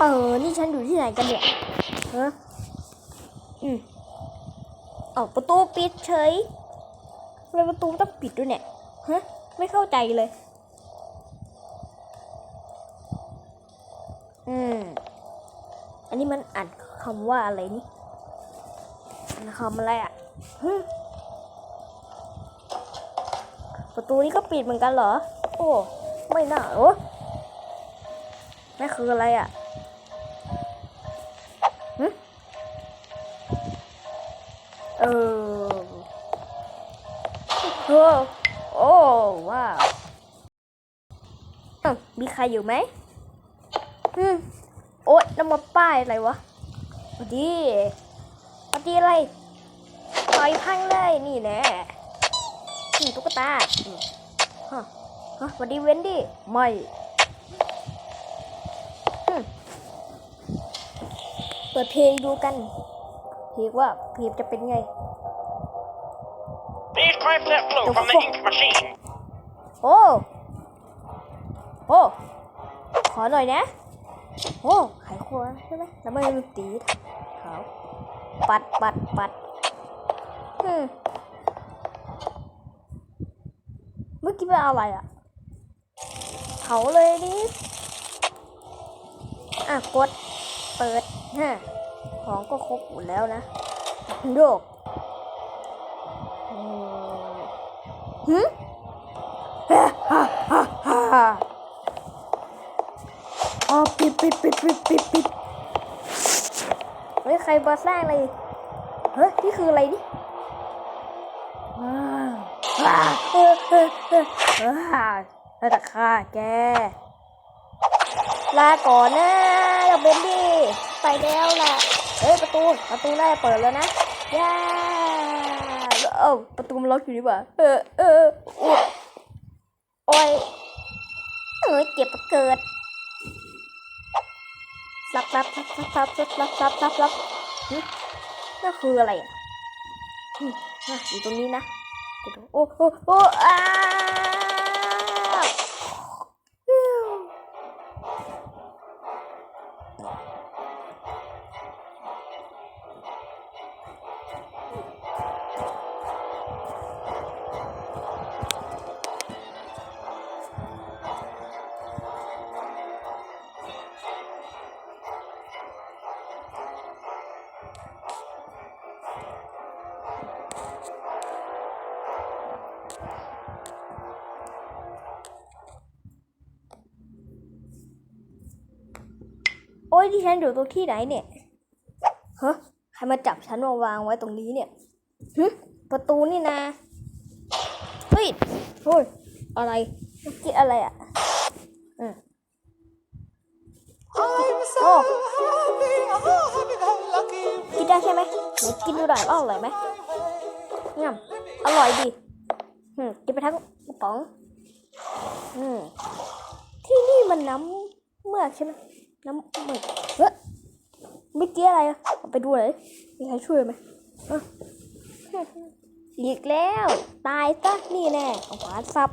เออ นี่ฉันอยู่ที่ไหนกันเนี่ยฮะอืมเอาประตูปิดเฉยทำไมประตูต้องปิดด้วยเนี่ยฮะไม่เข้าใจเลย อืม อันนี้มันอ่านคำว่าอะไรนี่คำอะไรอะประตูนี้ก็ปิดเหมือนกันเหรอ โอ้ ไม่น่าโอ้นั่นคืออะไรอะ เออโอ้โอ้ว้าวมีใครอยู่ไหมอืมโอ๊ยน้ำมาป้ายอะไรวะวัดีวัดีอะไรต่อยพังเลยนี่แน่นี่ตุ๊กตาฮะฮะวัดีเวนดี้ไม่เปิดเพลงดูกัน พลงว่าเพลงจะเป็นไง These pipes let flow from the ink machine. โอ้โอ้ขอหน่อยนะโอ้ไขควงใช่ไหมแล้วไม่มีตีขาวปัดปัดปัดอืมเมื่อกี้เป็นอะไรอะเผาเลยดิอะกดเปิดฮะ ของก็ครบหมดแล้วนะโยกอืมหืมฮ่าฮ่าฮ่าฮ่าอ๋อปิดปิดปิดปิดปิดปิดเฮ้ยใครมาสร้างอะไรเฮ้ยนี่คืออะไรนี่ว้าวว้าวเออเออเออว้าวเราจะฆ่าแกลาก่อนนะอย่าเบนดี้ ไปแล้วแหละเฮ้ยประตูประตูได้เปิดแล้วนะย่าเอ้าประตูมันล็อกอยู่นี่หว่าเออเอออยโอ้ยเอ้ยเจ็บเกิดรับรับรับรับรับรับรับรับรับนั่นคืออะไรอะอยู่ตรงนี้นะโอ้โอ้โอ้อา ยที่ฉันอยู่ตรงที่ไหนเนี่ยฮะใครมาจับฉันมาวางไว้ตรงนี้เนี่ยหึประตูนี่นะเฮ้ยโอ้ยอะไรเมื่อกี้อะไรอะอืม I'm so Oh. happy, oh, lucky กินได้ใช่ไหมหนูกินดูหน่อยว่าอร่อยไหมงามอร่อยดีอืมกินไปทั้งกระป๋องอืมที่นี่มันน้ำเมือกใช่ไหม น้ำมือกเฮ้ยเมื่อกี้อะไรอะไปดูหน่อยมีใครช่วยไหมอะอีกแล้ว ตายซะนี่แน่เอาขวานสับ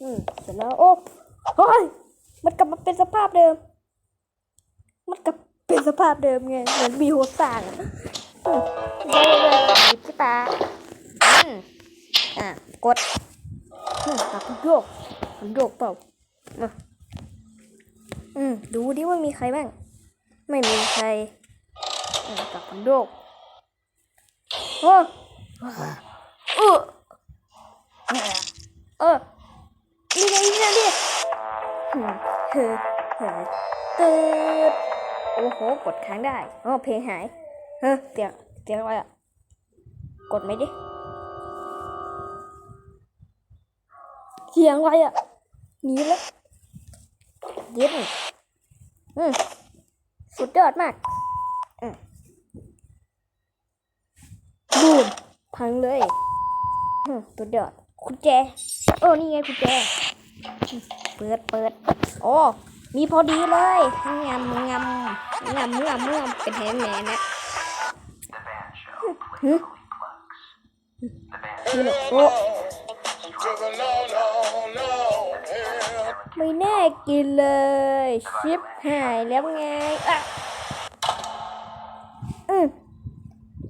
อืมเสร็จแล้วโอ้เฮ้ยมันกลับมาเป็นสภาพเดิม มันกลับเป็นสภาพเดิมไงเหมือนมีหัวสางอะได้เลยหยิบที่ตาอืมอะกดอืมหักโยก มันโยกเปล่าอะอืมดูดิว่ามีใครบ้าง ไม่มีใครกับมันโยกโอ้เออเออนี่ไงนี่ไงดิอืมเฮ้อเฮ้อตืดโอ้โห กดค้างได้อ๋อเพลงหาย เฮ้ยเสียงเสียงอะไรอะ กดไหมดิ เสียงอะไรอะ หนีแล้วเย็นอืมสุดยอดมากอืมบูมพังเลยอืมสุดยอดกุญแจ โอ้ นี่ไงกุญแจ เปิดเปิด โอ้ มีพอดีเลยงามงามงามงามงามเป็นแฮนแมนนะ The band show Hmm? politically plugs. The band นี่เลยโอ้ ไม่แน่กินเลย ชิปหายแล้วไงอะอืม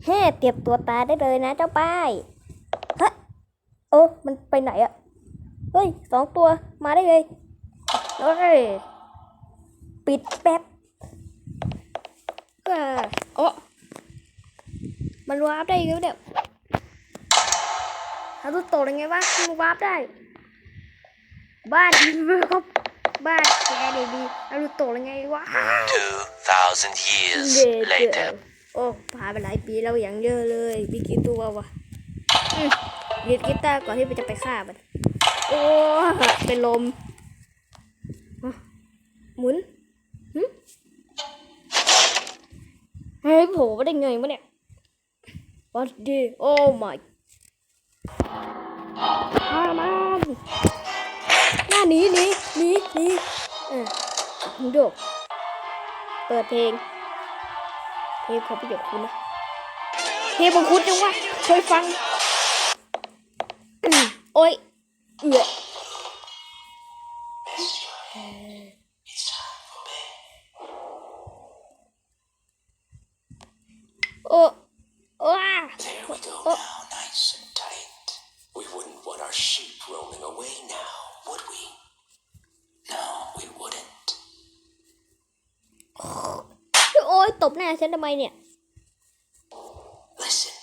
แฮ่เตรียมตัวตายได้เลยนะเจ้าป้ายฮะเออมันไปไหนอะเฮ้ยสองตัวมาได้เลยเฮ้ยปิดแป๊บอ่าโอ้มันวาร์ปได้แล้วเนี่ยฮารุโตะยังไงวะมันวาร์ปได้ บ้านดีเวอร์ครับบ้านแกดีดีฮารุโตะยังไงวะ2,000 years เด็ด later. โอ้ผ่านไปหลายปีแล้วอย่างเยอะเลยมีกี่ตัววะอืมเรียนกีตาร์ก่อนที่มันจะไปฆ่ามัน โอ้เป็นลมอะหมุนหึเฮ้ยโผล่มาได้ไงวะเนี่ยวันดีโอ้ my ฆ่ามัน หน้าหนีหนีหนีหนีอะดูเปิดเพลง เพลงของพี่เด็กคุณนะเพลงของคุณจังวะเคยฟังโอ้ยเอือโอ้ ตบหน้าฉันทำไมเนี่ย Listen,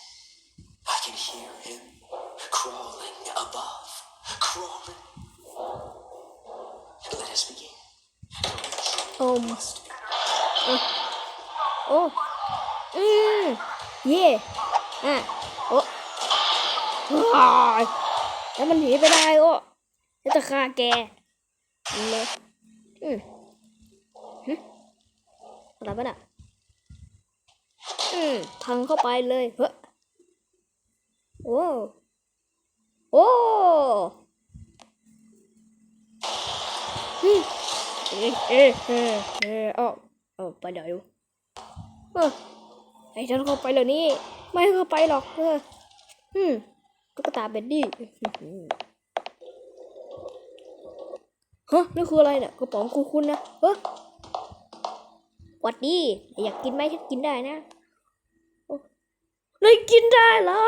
I can hear him crawling above, crawling. Let us begin. No, the truth โอม must be. โอ้อืมเย่อะโอ้ว้ายแล้วมันหนีไปได้โอ้แล้วจะฆ่าแกเลยอืมหึอะไรบ้าน่ะอืม พังเข้าไปเลยเฮ้อโอ้โอ้เอ๊ะเอ๊ะเอ๊ะเอ๊ะเอาเอาไปเดี๋ยวเออให้ฉันเข้าไปเหรอนี่ ไม่เข้าไปหรอกเอออืมตุ๊กตาเบดดี้ฮะนี่คืออะไรเนี่ยกระป๋องคุณคุณนะเฮ้ยหวัดดี อยากกินไหมฉันกินได้นะ เลยกินได้เหรอ